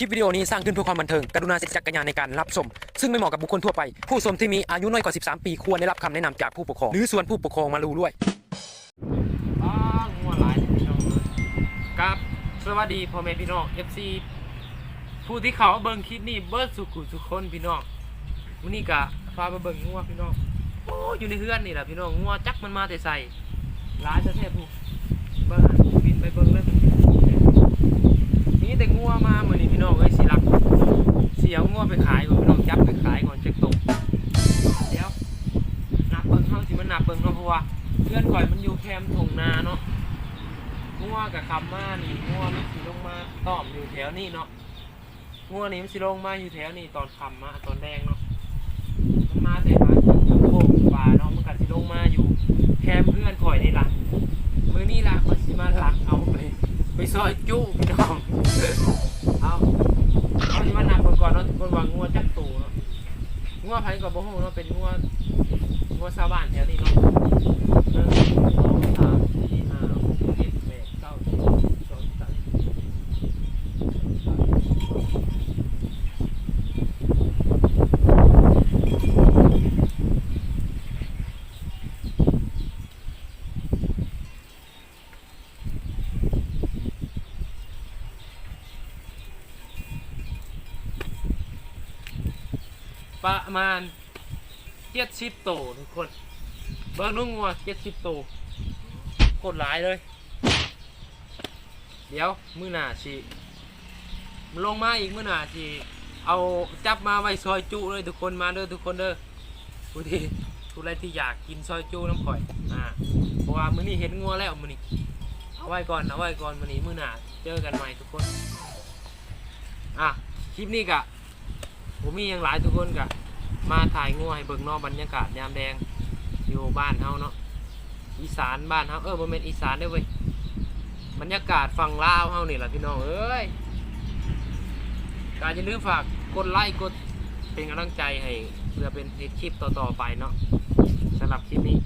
คลิปวิดีโอนี้สร้างขึ้นเพื่อความบันเทิง กรุณาใช้จักรยานในการรับชม ซึ่งไม่เหมาะกับบุคคลทั่วไป ผู้ชมที่มีอายุน้อยกว่า 13 ปีควรได้รับคำแนะนำจากผู้ปกครอง หรือส่วนผู้ปกครองมารู้ด้วยอ้างงัวหลายพี่น้องเลยครับ สวัสดีพ่อแม่พี่น้อง FC ผู้ที่เขาเบิ่งคลิปนี้เบิร์ดสุขุสุขคนพี่น้องวันนี้กะพาไปเบิ่งงัวพี่น้อง โอ้อยู่ในเฮือนนี่แหละพี่น้องงัวจักมันมาแต่ใส่ร้ายจะแทบผู้เบิ่งหันบินไปเบิ่งเลยนี่แต่งัวมาเหมือนนี่พี่น้องเอ้ยสิรัก เสียวงัวไปขายก่อนพี่น้องจับไปขายก่อนจะตกเดี๋ยวนับเบิ่งเฮาสิมันนับเบิ่งเนาะเพราะว่าเพื่อนข่อยมันอยู่แคมป์ทงนาเนาะงัวกับคำมานี่งัวมันสิลงมาตอมอยู่แถวนี้เนาะงัวนี่มันสิลงมาอยู่แถวนี้ตอนคำมาตอนแดงเนาะมันมาแต่มาอยู่โคกป่าเนาะมันก็สิลงมาอยู่แคมป์เพื่อนข่อยนี่ล่ะมือนี้ล่ะมันสิมาหลักเอาไปไปซอยจุพี่น้อง เอาเอาที่ว่านับเบิ่งก่อนเนาะคนว่างัวจักตูเนาะงัวไผก็บ่ฮู้เนาะเป็นงัวงัวชาวบ้านแถวนี้เนาะหนึ่งสองสามสี่ห้าหกเจ็ดแปดเก้าสิบสิบสองสิบสามสิบสี่ ประมาณเจ็ดสิบโตวทุกคน เบิ้งนุ่งงัวเจ็ดสิบโตวโคตรหลายเลย เดี๋ยวมือหน้าสิลงมาอีกมือหน้าสิเอาจับมาไว้ซอยจุเลยทุกคนมาเด้อทุกคนเด้อผู้ที่ผู้ใดที่อยากกินซอยจุน้ำข่อยอ่าเพราะว่ามื้อนี้เห็นงัวแล้วมื้อนี้เอาไว้ก่อนเอาไว้ก่อนมื้อนี้มื้อหน้าเจอกันใหม่ทุกคนอะคลิปนี้กะ ผมมีอย่างหลายทุกคนกะมาถ่ายงัวให้เบิ่งนอกบรรยากาศยามแดงอยู่บ้านเฮาเนาะอีสานบ้านเฮาเออบ่แม่นอีสานเด้อเว้ยบรรยากาศฝั่งลาวเฮานี่ล่ะพี่น้องเอ้ยก็อย่าลืมฝากกดไลค์กดเป็นกำลังใจให้เพื่อเป็นคลิปต่อๆไปเนาะสำหรับคลิปนี้